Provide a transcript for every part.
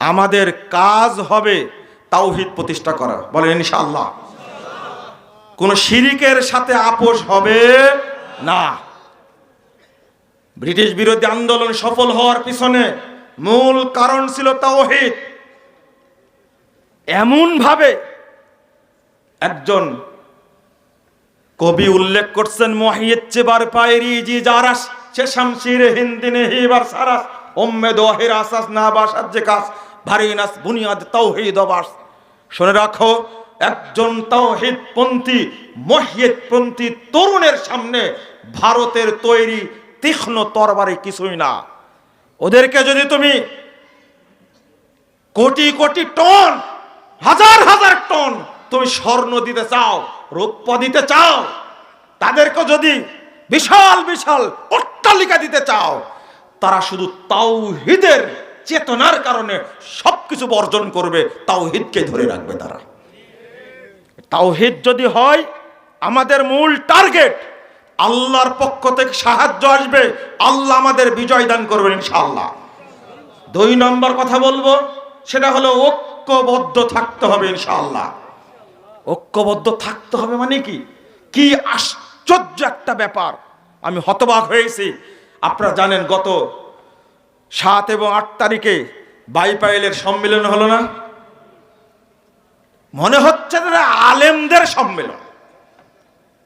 আমাদের কাজ হবে তাওহিদ প্রতিষ্ঠা করা। বলেন ইনশাআল্লাহ। কোন শিরিকের সাথে আপোষ হবে না। ব্রিটিশ বিরোধী আন্দোলন সফল হওয়ার পিছনে মূল কারণ ছিল তাওহিদ। এমন ভাবে একজন কবি উল্লেখ করছেন মহিয়ত চেবার পায়রি জি জারাস সে শামশির হিন্দিনে হিবার সারাস, ওম্মে দোহের আসাস না বাসার যে কাজ। ভারী নাস, বুনিয়াদ তাওহিদ অবাস শুনে রাখো, একজন তাওহিদ পন্থী মহিয়ত পন্থী তরুণের সামনে ভারতের তৈরি তীক্ষ্ণ তরবারি কিছুই না। ওদেরকে যদি তুমি কোটি কোটি টন, হাজার হাজার টন তুমি স্বর্ণ দিতে চাও, রৌপ্য দিতে চাও, তাদেরকে যদি বিশাল বিশাল অট্টালিকা দিতে চাও, তারা শুধু তাওহিদের চেতনার কারণে সবকিছু বর্জন করবে, তাওহিদকে ধরে রাখবে তারা। তাওহিদ যদি হয়, আমাদের মূল টার্গেট, আল্লাহর পক্ষ থেকে সাহায্য আসবে, আল্লাহ আমাদের বিজয় দান করবেন ইনশাআল্লাহ। দুই নম্বর কথা বলব, সেটা হলো ঐক্যবদ্ধ থাকতে হবে ইনশাআল্লাহ। ঐক্যবদ্ধ থাকতে হবে মানে কি? কি আশ্চর্য একটা ব্যাপার। আমি হতবাক হয়েছি। আপনারা জানেন, গত সাত এবং আট তারিখে বাইপাইলের সম্মেলন হলো না? মনে হচ্ছে যে আলেমদের সম্মেলন।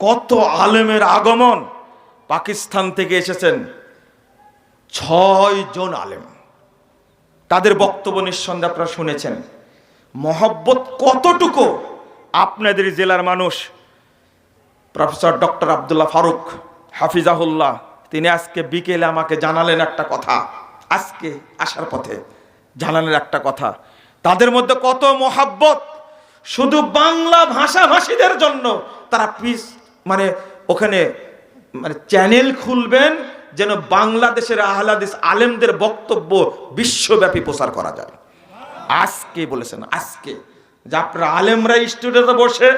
কত আলেমের আগমন। পাকিস্তান থেকে এসেছেন ছয় জন আলেম। তাদের বক্তব্য নিঃসন্দেহে আপনারা শুনেছেন। মহব্বত কতটুকু আপনাদের জেলার মানুষ? প্রফেসর ডক্টর আবদুল্লাহ ফারুক হাফিজাহুল্লাহ, তিনি আজকে বিকেলে আমাকে জানালেন একটা কথা। আজকে আসার পথে। জানালেন একটা কথা, তাদের মধ্যে কত মহাব্বত, শুধু বাংলা ভাষাভাষীদের জন্য। তারা পিস মানে ওখানে মানে চ্যানেল খুলবেন যেন বাংলাদেশের আহলাদিস আলেমদের বক্তব্য বিশ্বব্যাপী প্রচার করা যায়। আজকে বলেছেন, আজকে। যে আপনারা আলেমরা স্টুডিওতে বসে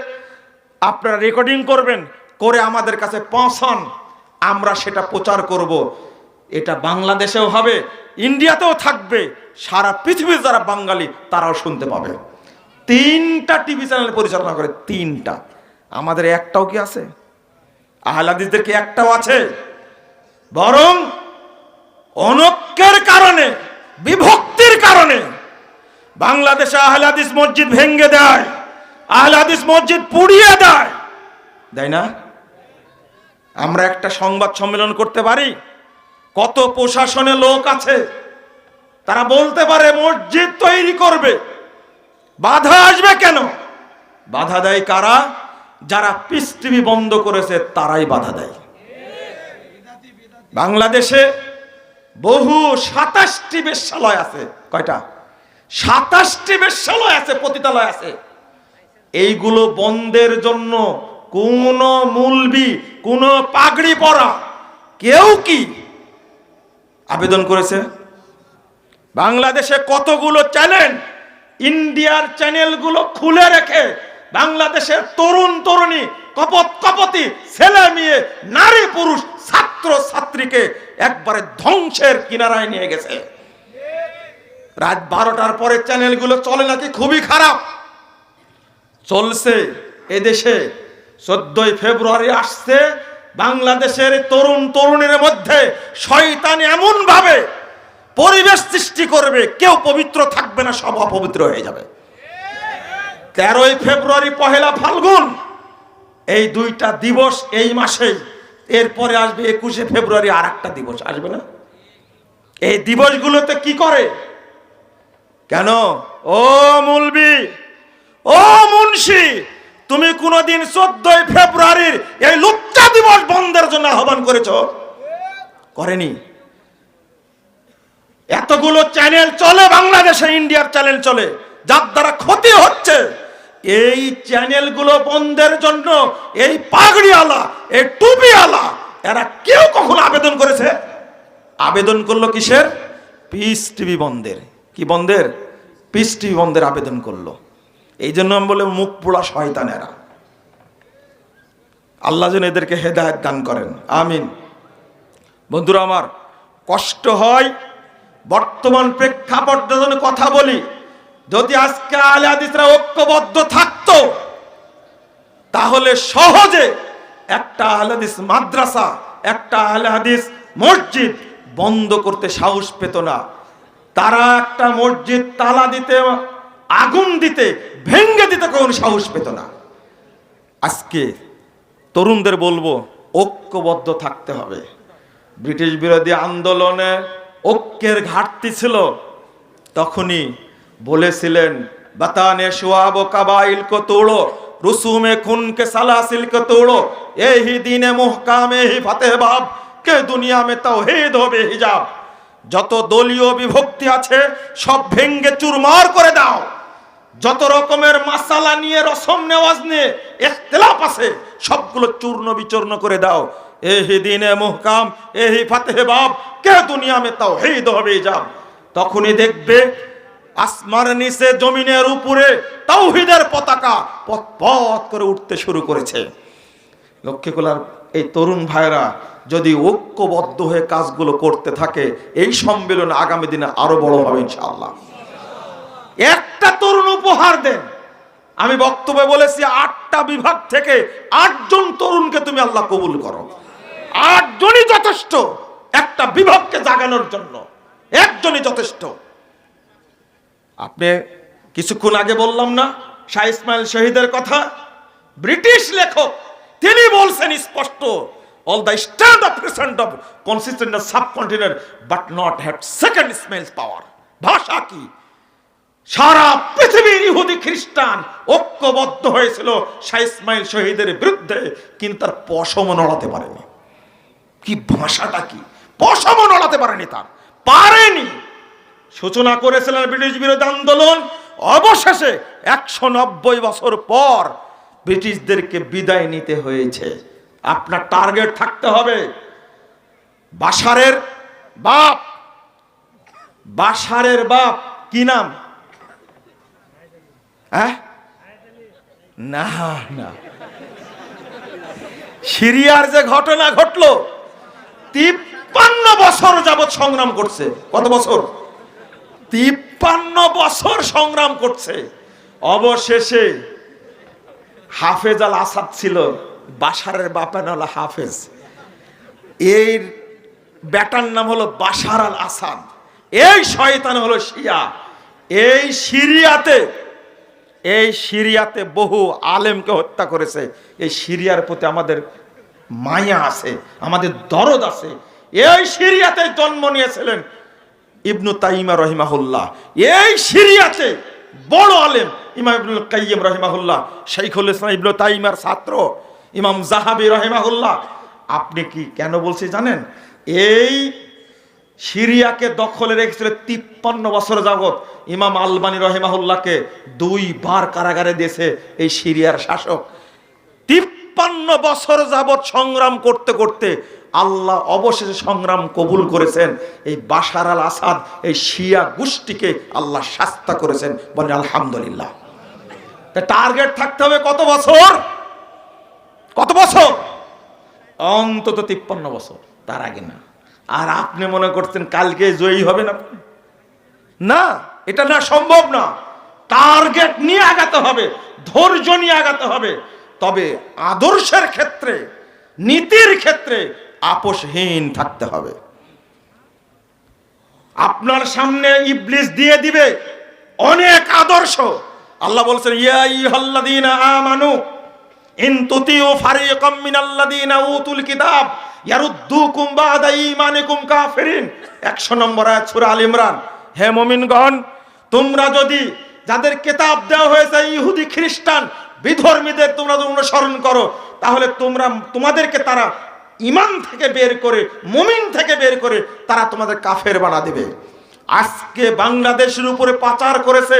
আপনারা রেকর্ডিং করবেন, করে আমাদের কাছে পৌঁছান। আমরা সেটা প্রচার করব। এটা বাংলাদেশেও হবে, ইন্ডিয়াতেও থাকবে, সারা পৃথিবীর যারা বাঙালি তারাও শুনতে পাবে। তিনটা টিভি চ্যানেল পরিচালনা করে তিনটা। আমাদের একটাও কি আছে? আহলাদিসদের কি একটাও আছে? বরং অনৈক্যের কারণে, বিভক্তির কারণে বাংলাদেশে আহলাদিস মসজিদ ভেঙ্গে দেয় আহলাদিস মসজিদ পুড়িয়ে দেয়। দেয় না? আমরা একটা সংবাদ সম্মেলন করতে পারি কত প্রশাসনে লোক আছে, তারা বলতে পারে মসজিদ তৈরি করবে। বাধা আসবে কেন? বাধা দেয় কারা? যারা টিভি বন্ধ করেছে, তারাই বাধা দেয়। বাংলাদেশে বহু সাতাশটি বেশ্যালয় আছে। কয়টা? সাতাশটি বেশ্যালয় আছে, পতিতালয় আছে। এইগুলো বন্ধের জন্য কোন মূলবি, কোন পাগড়ি পরা কেউ কি আবেদন করেছে। বাংলাদেশে কতগুলো চ্যানেল ইন্ডিয়ার চ্যানেলগুলো খুলে রেখে বাংলাদেশের তরুণ তরুণী, কপত কপতি, ছেলে মেয়ে, নারী পুরুষ, ছাত্র ছাত্রীকে একবারে ধ্বংসের কিনারায় নিয়ে গেছে। রাত বারোটার পরে চ্যানেলগুলো চলে নাকি খুবই খারাপ। চলছে এদেশে। চোদ্দই ফেব্রুয়ারি আসছে বাংলাদেশের তরুণ তরুণীর মধ্যে শয়তান এমন ভাবে পরিবেশ সৃষ্টি করবে, কেউ পবিত্র থাকবে না, সব অপবিত্র হয়ে যাবে। তেরোই ফেব্রুয়ারি পহেলা ফাল্গুন, এই দুইটা দিবস এই মাসেই, এরপরে আসবে একুশে ফেব্রুয়ারি আর একটা দিবস, আসবে না? এই দিবসগুলোতে কি করে? কেন? ও মুলবি, ও মুন্সি, তুমি কোনদিন চোদ্দই ফেব্রুয়ারির এই লুচ্চা দিবস বন্ধের জন্য আহ্বান করেছ? করেনি। এতগুলো চ্যানেল চলে, বাংলাদেশে ইন্ডিয়ার চ্যানেল চলে, যার দ্বারা ক্ষতি হচ্ছে। এই চ্যানেলগুলো বন্ধের জন্য এই পাগড়িওয়ালা, এই টুপিওয়ালা, এরা কেউ কখনো আবেদন করেছে? আবেদন করল কিসের? পিস টিভি বন্ধের। কি বন্ধের? পিস টিভি বন্ধের আবেদন করল। এই জন্য আমি বলে মুখ পোড়া শয়তান এরা আল্লাহ যেন এদেরকে হেদায়ত দান করেন। আমিন। বন্ধুরা আমার, কষ্ট হয়, বর্তমান প্রেক্ষাপট কথা বলি, যদি আজকে আলে ঐক্যবদ্ধ থাকতো, তাহলে সহজে একটা আহলে মাদ্রাসা, একটা আহলে মসজিদ বন্ধ করতে সাহস পেত না। তারা একটা মসজিদ তালা দিতে, আগুন দিতে ভেঙ্গে দিতে কোনো সাহস পেত না। আজকে তরুণদের বলব, ঐক্যবদ্ধ থাকতে হবে। ব্রিটিশ বিরোধী আন্দোলনে ঐক্যের ঘাটতি ছিল। তখনই বলেছিলেন, বাতানে শুয়াব কাবাইল কো তোড়ো, রুসুমে খুন কে সালাসিল কো তোড়ো, এহি দিনে মুহকামে হি ফাতেহ বাব, কে দুনিয়া মে তাওহীদ হবে হিজাব। যত দলীয় বিভক্তি আছে, সব ভেঙ্গে চুরমার করে দাও। যত রকমের মাসালা নিয়ে, রসম নেওয়াজ নিয়ে ইখতিলাফ আছে, সবগুলো চূর্ণ বিচূর্ণ করে দাও। এহি দিনে মুহকাম, এহি ফাতেহে বাব কে দুনিয়া মে তাওহীদ হবে যাব তখনই দেখবে আসমার নিচে, জমিনের উপরে তাওহীদের পতাকা পথ পথ করে উঠতে শুরু করেছে। লক্ষ্মীকুলার এই তরুণ ভাইরা যদি ঐক্যবদ্ধ হয়ে কাজগুলো করতে থাকে, এই সম্মেলন আগামী দিনে আরও বড় হবে ইনশাআল্লাহ। একটা তরুণ উপহার দেন। আমি বক্তব্যে বলেছি, আটটা বিভাগ থেকে আটজন তরুণকে তুমি আল্লাহ কবুল করো। আটজনই যথেষ্ট, একটা বিভাগকে জাগানোর জন্য। একজনই যথেষ্ট। আপনি কিছুক্ষণ আগে বললাম না, শাহ ইসমাইল শহীদের কথা? ব্রিটিশ লেখক, তিনি বলছেন স্পষ্ট all the stand of present of consistent subcontinent but not have second smells power ভাষা কি? সারা পৃথিবীর ইহুদি খ্রিস্টান ঐক্যবদ্ধ হয়েছিল শাহ ইসমাইল শহীদের বিরুদ্ধে, কিন্তু তার পশম নড়াতে পারেনি। কি ভাষাটা কি? পশম নড়াতে পারেনি তার। পারেনি। সূচনা করেছিলেন ব্রিটিশ বিরোধী আন্দোলন। অবশেষে একশো নব্বই বছর পর ব্রিটিশদেরকে বিদায় নিতে হয়েছে। আপনার টার্গেট থাকতে হবে। বাসারের বাপ। বাসারের বাপ। কি নাম? হ্যাঁ? না না। সিরিয়ার যে ঘটনা ঘটলো, তিপ্পান্ন বছর যাবৎ সংগ্রাম করছে। কত বছর? তিপ্পান্ন বছর সংগ্রাম করছে। অবশেষে হাফেজ আল আসাদ ছিল বাসারের বাপের হলো হাফেজ। এর ব্যাটার নাম হলো বাসার আল আসাদ। এই শয়তান হলো শিয়া। এই সিরিয়াতে এই সিরিয়াতে বহু আলেমকে হত্যা করেছে। এই সিরিয়ার প্রতি আমাদের মায়া আছে, আমাদের দরদ আছে। এই সিরিয়াতে জন্ম নিয়েছিলেন ইবনু তাইমা রহিমাহুল্লাহ। এই সিরিয়াতে বড় আলেম ইমাম ইবনুল কাইয়িম রহিমাহুল্লাহ, শাইখুল ইসলাম ইবনু তাইমার ছাত্র ইমাম জাহাবি রহিমাহুল্লাহ। আপনি কি কেন বলছি জানেন? এই সিরিয়াকে দখলে রেখেছিল তিপ্পান্ন বছর যাবৎ। ইমাম আলবানী রহিমাহুল্লাহকে দুইবার কারাগারে দিয়েছে এই সিরিয়ার শাসক। তিপ্পান্ন বছর যাবৎ সংগ্রাম করতে করতে আল্লাহ অবশেষে সংগ্রাম কবুল করেছেন। এই বাশার আল আসাদ, এই শিয়া গোষ্ঠীকে আল্লাহ শাস্তা করেছেন। বলেন, আলহামদুলিল্লাহ। টার্গেট থাকতে হবে কত বছর? কত বছর? অন্তত তিপ্পান্ন বছর, তার আগে না। আর আপনি মনে করছেন কালকে জয়ী হবেন আপনি? না, এটা না সম্ভব না। টার্গেট নিয়ে আগাতে হবে, ধৈর্য নিয়ে আগাতে হবে। তবে আদর্শের ক্ষেত্রে, নীতির ক্ষেত্রে আপোষহীন থাকতে হবে। আপনার সামনে ইবলিস দিয়ে দিবে অনেক আদর্শ। আল্লাহ বলছেন, ইয়া আমানু, ইন তুতিউ ফারিকাম মিনাল্লাযীনা উতুল কিতাব। ইয়ারুদ্দুকুম বাদা ঈমানিকুম কাফিরিন। 100 নম্বর আয়াত সূরা আল ইমরান। হে মুমিনগণ, তোমরা যদি যাদের কিতাব দেওয়া হয়েছে ইহুদি খ্রিস্টান, বিধর্মীদের তোমরা যদি অনুসরণ করো, তাহলে তোমরা, তোমাদেরকে তারা ইমান থেকে বের করে, মুমিন থেকে বের করে তারা তোমাদের কাফের বানা দেবে। আজকে বাংলাদেশের উপরে পাচার করেছে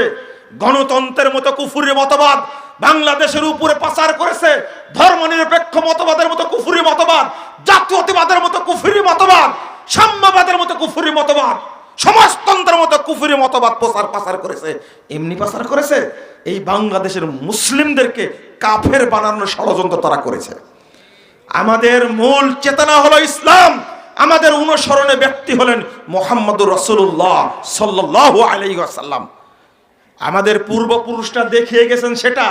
গণতন্ত্রের মতো কুফুরি মতবাদ, বাংলাদেশের উপরে পাচার করেছে ধর্ম নিরপেক্ষ মতবাদের মতো কুফুরি মতবাদ, জাতীয়তাবাদের মতো কুফুরি মতবাদ, সাম্যবাদের মতো কুফুরি মতবাদ, সমাজতন্ত্রের মতো কুফুরি মতবাদ প্রচার পাচার করেছে। এমনি পাচার করেছে, এই বাংলাদেশের মুসলিমদেরকে কাফের বানানোর ষড়যন্ত্র তারা করেছে। আমাদের মূল চেতনা হলো ইসলাম। আমাদের অনুসরণে ব্যক্তি হলেন মোহাম্মদুর রসুল্লাহ সাল্লাহ আলাইসাল্লাম আমাদের পূর্বপুরুষরা দেখিয়ে গেছেন সেটা,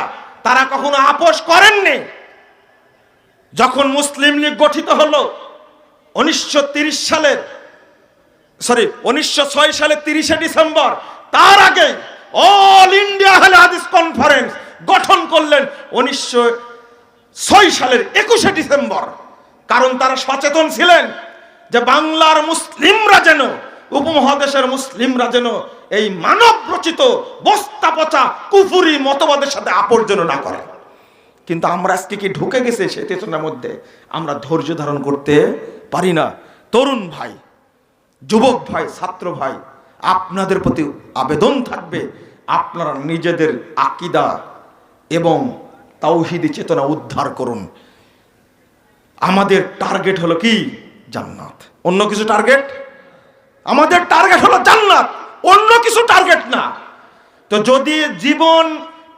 তারা কখনো আপোষ করেননি। যখন মুসলিম লীগ গঠিত হলো, উনিশশো তিরিশ সালের সরি উনিশশো ছয় সালের তিরিশে ডিসেম্বর, তার আগে অল ইন্ডিয়া হলে হাদিস কনফারেন্স গঠন করলেন উনিশশো ছয় সালের একুশে ডিসেম্বর। কারণ তারা সচেতন ছিলেন যে বাংলার মুসলিমরা যেন, উপমহাদেশের মুসলিমরা যেন এই মানব রচিত বস্তা পচা কুফুরি মতবাদের সাথে আপর্জন না করে। কিন্তু আমরা আজকে কি ঢুকে গেছে সে চেতনার মধ্যে? আমরা ধৈর্য ধারণ করতে পারি না। তরুণ ভাই, যুবক ভাই, ছাত্র ভাই, আপনাদের প্রতি আবেদন থাকবে। আপনারা নিজেদের আকিদা এবং তাওহিদি চেতনা উদ্ধার করুন। আমাদের টার্গেট হলো কি? জান্নাত। অন্য কিছু টার্গেট? আমাদের টার্গেট হলো জান্নাত। অন্য কিছু টার্গেট না। তো যদি জীবন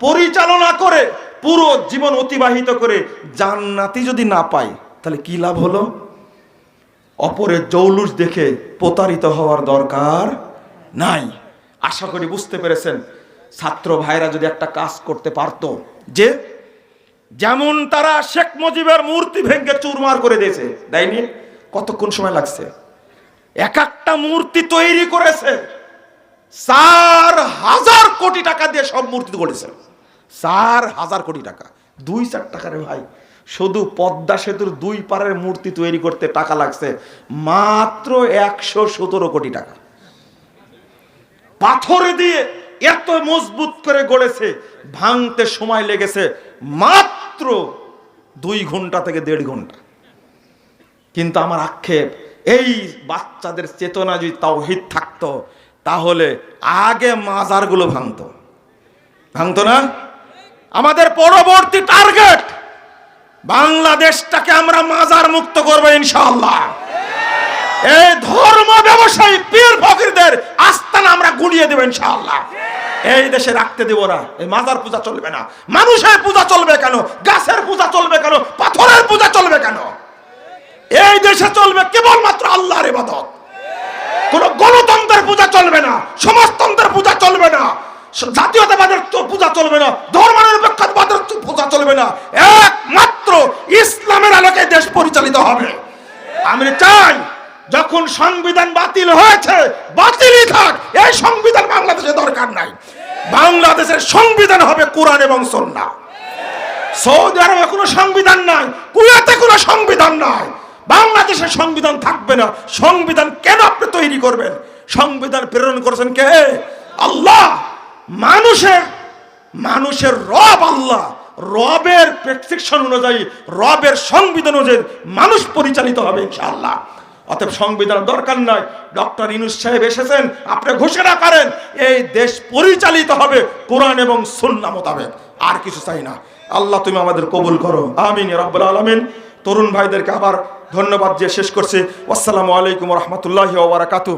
পরিচালনা করে, পুরো জীবন অতিবাহিত করে জান্নাতি যদি না পাই তাহলে কি লাভ হলো? অপরের জৌলুস দেখে প্রতারিত হওয়ার দরকার নাই। আশা করি বুঝতে পেরেছেন, ছাত্র ভাইরা যদি একটা কাজ করতে পারতো, যে যেমন তারা শেখ মুজিবের মূর্তি ভেঙে চুরমার করে দিয়েছে, দেয়নি? কতক্ষণ সময় লাগছে? এক একটা মূর্তি তৈরি করেছে। চার হাজার কোটি টাকা দিয়ে সব মূর্তি করেছে চার হাজার কোটি টাকা। দুই চার টাকারে ভাই। শুধু পদ্মা সেতুর দুই পারের মূর্তি তৈরি করতে টাকা লাগছে মাত্র একশো সতেরো কোটি টাকা। পাথরে দিয়ে এত মজবুত করে গড়েছে, ভাঙতে সময় লেগেছে মাত্র দুই ঘণ্টা থেকে দেড় ঘণ্টা। কিন্তু আমার আক্ষেপ, এই বাচ্চাদের চেতনা যদি তাওহিদ থাকতো তাহলে আগে মাজারগুলো ভাঙতো। ভাঙতো না? আমাদের পরবর্তী টার্গেট, বাংলাদেশটাকে আমরা মাজার মুক্ত করব ইনশাল্লাহ এই ধর্ম ব্যবসায়ী পীর ফকিরদের আস্তানা আমরা গুলিয়ে দেবো ইনশাআল্লাহ। এই দেশে রাখতে দেব না। এই মাজার পূজা চলবে না। মানুষের পূজা চলবে কেন? গাছের পূজা চলবে কেন? পাথরের পূজা চলবে কেন? এই দেশে চলবে কেবলমাত্র আল্লাহর ইবাদত। কোন গণতন্ত্রের পূজা চলবে না, সমাজতন্ত্রের পূজা চলবে না, জাতীয়তাবাদের পূজা চলবে না, ধর্মনিরপেক্ষতাবাদের চ- পূজা চলবে না। একমাত্র ইসলামের আলোকে দেশ পরিচালিত হবে। আমি চাই যখন সংবিধান বাতিল হয়েছে, বাতিলই থাক, এই সংবিধান বাংলাদেশে দরকার নাই। বাংলাদেশের সংবিধান হবে কোরআন এবং সন্না সৌদি আরবে কোনো সংবিধান নাই, কুয়েতে কোনো সংবিধান নাই। বাংলাদেশের সংবিধান থাকবে না। সংবিধান কেন আপনি তৈরি করবেন? সংবিধান প্রেরণ করেছেন কে? আল্লাহ। মানুষের মানুষের রব আল্লাহ। রবের প্রেসক্রিপশন অনুযায়ী, রবের সংবিধান অনুযায়ী মানুষ পরিচালিত হবে ইনশাআল্লাহ। অতএব সংবিধান দরকার নাই। ডক্টর ইনুস সাহেব এসেছেন, আপনি ঘোষণা করেন, এই দেশ পরিচালিত হবে কোরআন এবং সুন্না মোতাবেক। আর কিছু চাই না। আল্লাহ তুমি আমাদের কবুল করো। আমিন রাব্বুল আলামিন। তরুণ ভাইদেরকে আবার ধন্যবাদ যে শেষ করছে। আসসালামু আলাইকুম রহমতুল্লাহ ওবরাকাতু